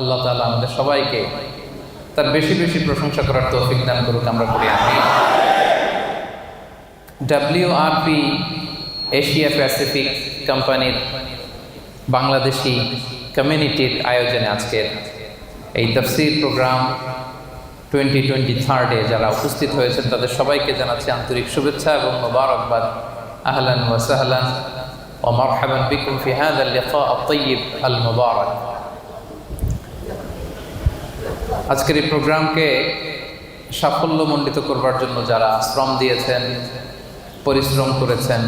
আল্লাহ তাআলা আমাদের সবাইকে তার বেশি বেশি প্রশংসা করার তৌফিক দান করুক, আমরা করি আমি ডাব্লিউআরপি এশিয়া প্যাসিফিক কোম্পানির বাংলাদেশি কমিউনিটির আয়োজনে আজকের এই তফসির প্রোগ্রাম টোয়েন্টি টোয়েন্টি থার্ডে যারা উপস্থিত হয়েছেন, তাদের সবাইকে জানাচ্ছি আন্তরিক শুভেচ্ছা এবং মোবারকবাদ। আহলান ও মারহাবান বিকুম ফি হাদা লিকা আত-তাইয়িব আল মুবারক আজকের এই প্রোগ্রামকে সাফল্যমণ্ডিত করবার জন্য যারা শ্রম দিয়েছেন, পরিশ্রম করেছেন,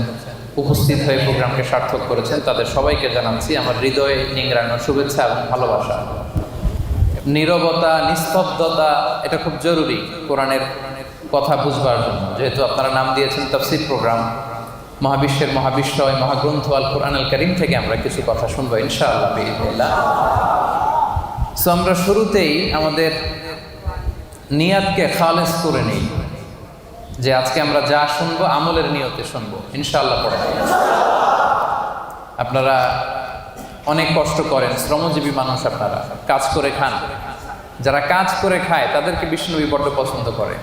উপস্থিত হয়ে প্রোগ্রামকে সার্থক করেছেন, তাদের সবাইকে জানাচ্ছি আমার হৃদয়ে নিংড়ানো শুভেচ্ছা এবং ভালোবাসা। নীরবতা, নিস্তব্ধতা, এটা খুব জরুরি কোরআনের কথা বুঝবার জন্য। যেহেতু আপনারা নাম দিয়েছেন তফসির প্রোগ্রাম, মহাবিশ্বের মহাবিশ্বয়, মহাগ্রন্থ আল কোরআন আল করিম থেকে আমরা কিছু কথা শুনব ইনশাআল্লাহ সো আমরা শুরুতেই আমাদের নিয়াতকে খালেজ করে নেই যে আজকে আমরা যা শুনব, আমলের নিয়তে শুনব। ইনশাআল্লাহ পড়া আপনারা অনেক কষ্ট করেন, শ্রমজীবী মানুষ আপনারা, কাজ করে খান। যারা কাজ করে খায়, তাদেরকে বিষ্ণুবী বড্ড পছন্দ করে।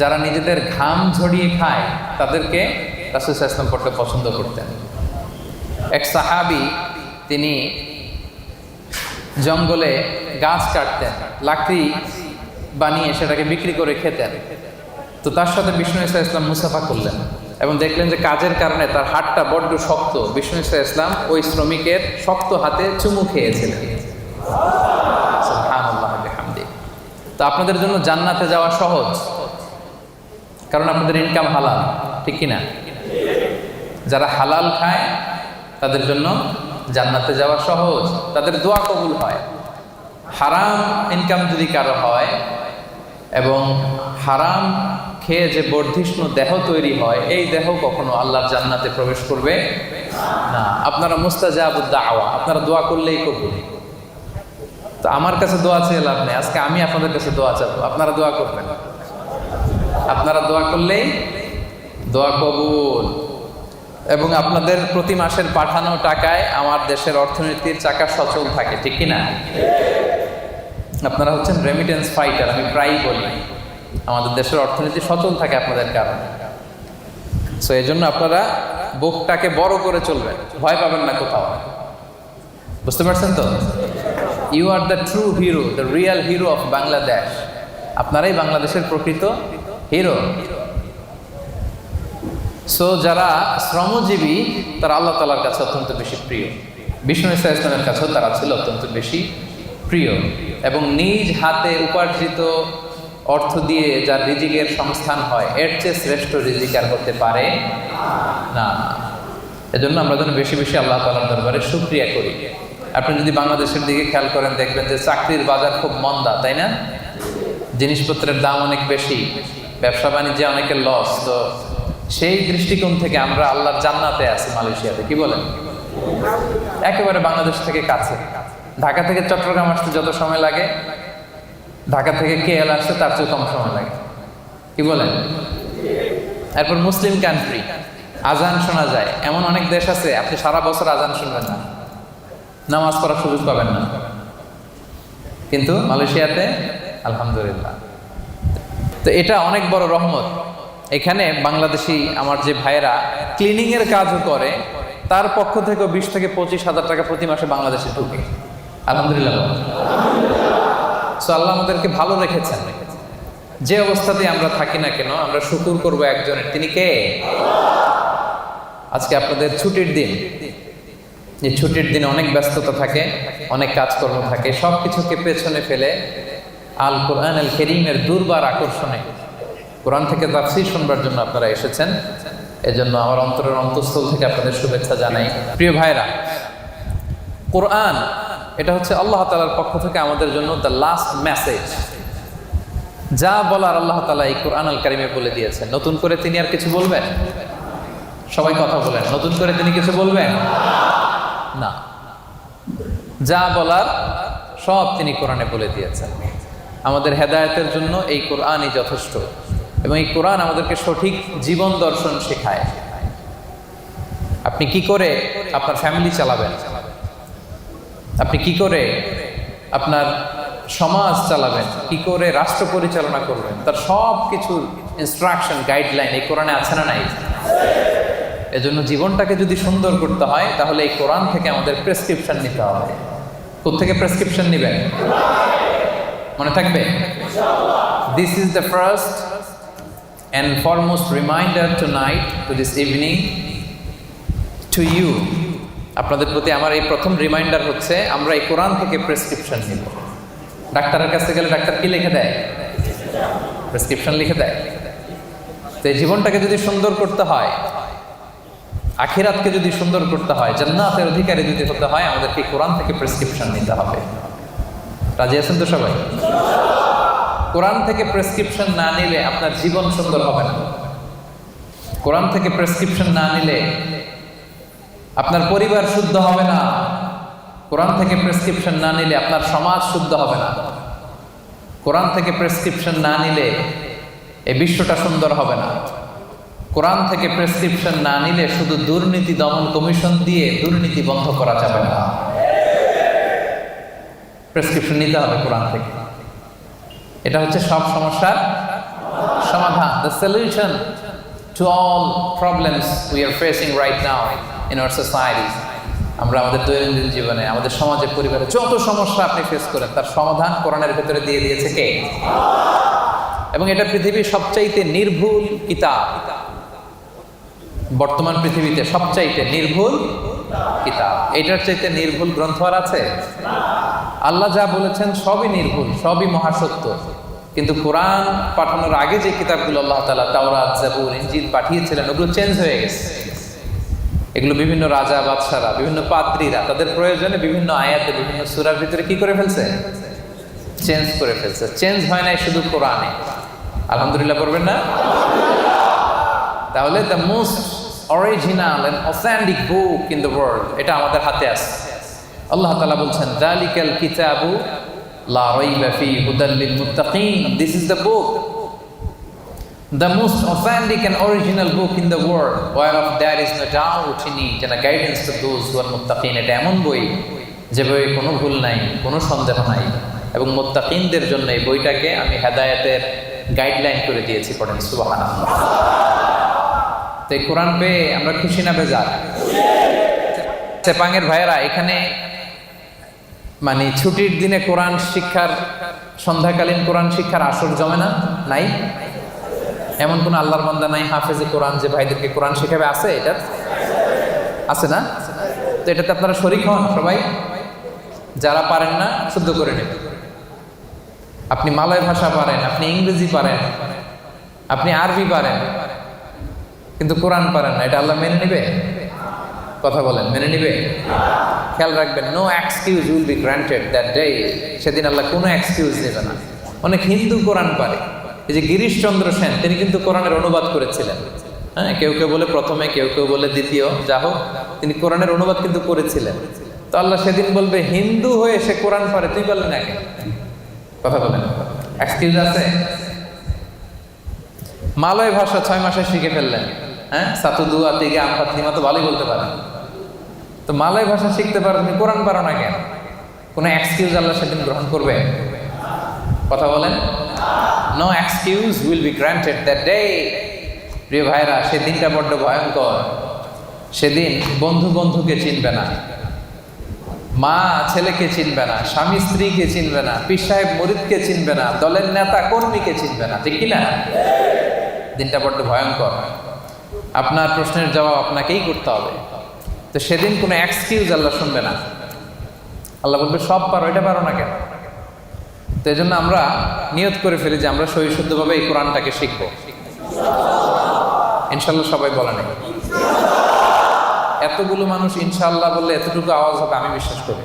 যারা নিজেদের ঘাম ঝরিয়ে খায়, তাদেরকে রাসুল ইসলাম বড্ড পছন্দ করতেন। এক সাহাবি, তিনি জঙ্গলে গাছ কাটতেন, লাকড়ি বানিয়ে সেটাকে বিক্রি করে খেতেন। তো তার সাথে বিষ্ণু ইসলাম ইসলাম মুসাফা করলেন এবং দেখলেন যে কাজের কারণে তার হাতটা বড্ড শক্ত। বিষ্ণু ইসলাম ইসলাম ওই শ্রমিকের শক্ত হাতে চুমু খেয়েছিলেন। তো আপনাদের জন্য জান্নাতে যাওয়া সহজ, কারণ আপনাদের ইনকাম হালাল, ঠিক কিনা? যারা হালাল খায়, তাদের জন্য জান্নাতে যাওয়া সহজ, তাদের দোয়া কবুল হয়। হারাম ইনকাম যদি কারও হয় এবং হারাম খেয়ে যে বর্ধিষ্ণু দেহ তৈরি হয়, এই দেহ কখনো আল্লাহর জান্নাতে প্রবেশ করবে না। আপনারা মুস্তাজাবুদ্দা আওয়া আপনারা দোয়া করলেই কবুল। তো আমার কাছে দোয়া চেয়ে লাভ নেই, আজকে আমি আপনাদের কাছে দোয়া চাবো, আপনারা দোয়া করবেন। আপনারা দোয়া করলেই দোয়া কবুল। এবং আপনাদের প্রতি মাসের পাঠানো টাকায় আমার দেশের অর্থনীতির চাকা সচল থাকে, ঠিক কিনা? আপনারা হচ্ছেন রেমিটেন্স ফাইটার আমি প্রায়ই বলি, আমাদের দেশের অর্থনীতি সচল থাকে আপনাদের কারণে। সো এই জন্য আপনারা বুকটাকে বড় করে চলবেন, ভয় পাবেন না কোথাও। বুঝতে পারছেন তো? You are the true hero the real hero of Bangladesh আপনারাই বাংলাদেশের প্রকৃত হিরো সো যারা শ্রমজীবী, তারা আল্লাহ তালার কাছে অত্যন্ত বেশি প্রিয়। বিষ্ণু ইসা ইসলামের কাছেও তারা ছিল অত্যন্ত বেশি প্রিয়। এবং নিজ হাতে উপার্জিত অর্থ দিয়ে যার রিজিকের সংস্থান হয়, এর চেয়ে শ্রেষ্ঠ রিজিক আর করতে পারে না। এজন্য আমরা যেন বেশি বেশি আল্লাহ তালার দরবারে সুক্রিয়া করি। আপনি যদি বাংলাদেশের দিকে খেয়াল করেন, দেখবেন যে চাকরির বাজার খুব মন্দা, তাই না? জিনিসপত্রের দাম অনেক বেশি, ব্যবসা বাণিজ্যে অনেকের লস তো সেই দৃষ্টিকোণ থেকে আমরা আল্লাহর জান্নাতে আছি মালয়েশিয়াতে। কি বলেন? একেবারে বাংলাদেশ থেকে কাছে। ঢাকা থেকে চট্টগ্রাম আসতে যত সময় লাগে, ঢাকা থেকে কেএল আসতে তার চেয়ে কম সময় লাগে। কি বলেন? এরপর মুসলিম কান্ট্রি আজান শোনা যায়। এমন অনেক দেশ আছে, আপনি সারা বছর আজান শুনবেন না। নামাজ পড়ার সুযোগ পাবেন না। কিন্তু মালয়েশিয়াতে, আলহামদুলিল্লাহ। তো এটা অনেক বড় রহমত। এখানে বাংলাদেশি আমার যে ভাইয়েরা ক্লিনিং এর কাজও করে, তার পক্ষ থেকে বিশ থেকে পঁচিশ হাজার টাকা প্রতি মাসে বাংলাদেশে ঢুকে। আলহামদুলিল্লাহ। আল্লাহ আমাদেরকে ভালো রেখেছেন। যে অবস্থাতে আমরা থাকি না কেন, আমরা শুকুর করব একজনের। তিনি কে? আজকে আপনাদের ছুটির দিন। যে ছুটির দিনে অনেক ব্যস্ততা থাকে, অনেক কাজকর্ম থাকে সব কিছুকে পেছনে ফেলে আল কোরআন আল কেরিমের দুর্বার আকর্ষণে কোরআন থেকে তাফসির শুনবার জন্য আপনারা এসেছেন। এজন্য আমার অন্তরের অন্তঃস্থল থেকে আপনাদের শুভেচ্ছা জানাই। প্রিয় ভাইরা কোরআন, এটা হচ্ছে আল্লাহ তালার পক্ষ থেকে আমাদের জন্য দ্য লাস্ট মেসেজ যা বলার আল্লাহ তালা এই কোরআন আল কারিমে বলে দিয়েছেন। নতুন করে তিনি আর কিছু বলবেন? সবাই কথা বলেন। নতুন করে তিনি কিছু বলবেন? না। যা বলার সব তিনি কোরআনে বলে দিয়েছেন। আমাদের হেদায়তের জন্য এই কোরআনই যথেষ্ট। এবং এই কোরআন আমাদেরকে সঠিক জীবন দর্শন শেখায়। আপনি কি করে আপনার ফ্যামিলি চালাবেন? আপনি কি করে আপনার সমাজ চালাবেন? কি করে রাষ্ট্র পরিচালনা করবেন? তার সব কিছুর ইনস্ট্রাকশন গাইডলাইন এই কোরআনে আছে না নাই? এজন্য জীবনটাকে যদি সুন্দর করতে হয় তাহলে এই কোরআন থেকে আমাদের প্রেসক্রিপশন নিতে হবে। কোথেকে প্রেসক্রিপশন নেবেন? মনে থাকবে? This is the first foremost reminder tonight to this evening to you আপনাদের প্রতি আমার এই প্রথম রিমাইন্ডার হচ্ছে, আমরা এই কোরআন থেকে প্রেসক্রিপশন নিব। ডাক্তারের কাছে গেলে ডাক্তার কি লিখে দেয়? প্রেসক্রিপশন লিখে দেয়। তো এই জীবনটাকে যদি সুন্দর করতে হয়, আখিরাতকে যদি সুন্দর করতে হয়, জান্নাতের অধিকারী যদি হতে হয়, আমাদেরকে কোরআন থেকে প্রেসক্রিপশন নিতে হবে। রাজি আছেন তো সবাই? কোরআন থেকে প্রেসক্রিপশন না নিলে আপনার জীবন সুন্দর হবে না। কোরআন থেকে প্রেসক্রিপশন না নিলে আপনার পরিবার শুদ্ধ হবে না। কোরআন থেকে প্রেসক্রিপশন না নিলে আপনার সমাজ শুদ্ধ হবে না। কোরআন থেকে প্রেসক্রিপশন না নিলে এই বিশ্বটা সুন্দর হবে না। কোরআন থেকে প্রেসক্রিপশন না নিলে শুধু দুর্নীতি দমন কমিশন দিয়ে দুর্নীতি বন্ধ করা যাবে না। প্রেসক্রিপশন নিতে হবে কোরআন থেকে। এটা হচ্ছে সব সমস্যার সমাধান the solution to all problems we are facing right now in our society আমরা আমাদের দৈনন্দিন জীবনে, আমাদের সমাজে, পরিবারে যত সমস্যা আপনি ফেস করেন, তার সমাধান কোরআনের ভেতরে দিয়ে দিয়েছে কে? এবং এটা পৃথিবীর সবচাইতে নির্ভুল কিতাব। বর্তমান পৃথিবীতে সবচাইতে নির্ভুল কিতাব। এটার চাইতে নির্ভুল গ্রন্থ আর আছে? আল্লাহ যা বলেছেন সবই নির্ভুল, সবই মহাসত্য। কিন্তু কোরআন পাঠানোর আগে যে কিতাবগুলো আল্লাহ তালা তাওরাত জাবুর ইঞ্জিল পাঠিয়েছিলেন, ওগুলো চেঞ্জ হয়ে গেছে। এগুলো বিভিন্ন রাজা, বাদশারা, বিভিন্ন পাত্রীরা তাদের প্রয়োজনে বিভিন্ন আয়াতে, বিভিন্ন সুরার ভিতরে কি করে ফেলছে? চেঞ্জ করে ফেলছে। চেঞ্জ হয় নাই শুধু কোরআনে। আলহামদুলিল্লাহ পড়বেন না? তাহলে the most original and authentic book in the world এটা আমাদের হাতে আছে। আল্লাহ তালা বলছেন দালিকাল কিতাবু হুদাল লিল this is the the most authentic and original book in the world, whereof there is no doubt in it and a guidance to those who are muttaqin. এটা এমন বই যে বইয়ে কোনো ভুল নাই, কোনো সন্দেহ নাই এবং মুত্তাকিনদের জন্য এই বইটাকে আমি হেদায়েতের গাইডলাইন করে দিয়েছি পড়েন, সুবহানাল্লাহ। তো এই কোরআন পেয়ে আমরা খুশি না বেজার? চেপাঙের ভাইয়েরা, এখানে মানে ছুটির দিনে কোরআন শিক্ষার, সন্ধ্যাকালীন কোরআন শিক্ষার আসর জমে না? নাই? এমন কোন আল্লাহর বান্দা নাই হাফেজে কোরআন যে ভাইদেরকে কোরআন শিখাবে আছে এটা আছে না? তো এটাতে আপনারা শরিক হন সবাই। যারা পারেন না, শুদ্ধ করে নেবেন আপনি মালয় ভাষা পারেন, আপনি ইংরেজি পারেন, আপনি আরবি পারেন, কিন্তু কোরআন পারেন না। এটা আল্লাহ মেনে নিবে? কথা বলেন, মেনে নিবে? খেয়াল রাখবেন no excuse will be granted that day সেদিন আল্লাহ কোনো এক্সকিউজ দেবে না। অনেক হিন্দু কোরআন পারে, এই যে গিরিশচন্দ্র সেন, তিনি কিন্তু কোরআনের অনুবাদ করেছিলেন। হ্যাঁ কেউ কেউ বলে প্রথমে, কেউ কেউ বলে দ্বিতীয়, যা হোক, তিনি কোরআনের অনুবাদ কিন্তু করেছিলেন। তো আল্লাহ সেদিন বলবে, হিন্দু হয়ে সে কোরআন পারে, তুই বললেন না কেন? কথা বলেন। এক্সকিউজ আছে? মালয় ভাষা ছয় মাসে শিখে ফেললেন। হ্যাঁ? সাতু দুয়া তিগে, আমফাত লিমা তো ভালোই বলতে পারেন তো মালয় ভাষা শিখতে পারো তুমি, কোরআন পারো না কেন? কোনো এক্সকিউজ আল্লাহ সেদিন গ্রহণ করবে? কথা বলেন। No excuse will be granted that day প্রিয় ভাইরা সেদিনটা বড্ড ভয়ঙ্কর। সেদিন বন্ধু বন্ধুকে চিনবে না। মা ছেলেকে চিনবে না, স্বামী স্ত্রীকে চিনবে না, পীর সাহেব মরিদকে চিনবে না, দলের নেতা কর্মীকে চিনবে না, ঠিক কিনা দিনটা বড্ড ভয়ঙ্কর। আপনার প্রশ্নের জবাব আপনাকেই করতে হবে। তো সেদিন কোনো এক্সকিউজ আল্লাহ শুনবে না। আল্লাহ বলবে, সব পারো, এটা পারো না কেন? তো এই জন্য আমরা নিয়ত করে ফেলি যে আমরা সহি শুদ্ধভাবে এই কোরআনটাকে শিখব। ইনশাল্লাহ সবাই বলে নেই। এতগুলো মানুষ ইনশাল্লাহ বললে এতটুকু আওয়াজ হবে, আমি বিশ্বাস করি।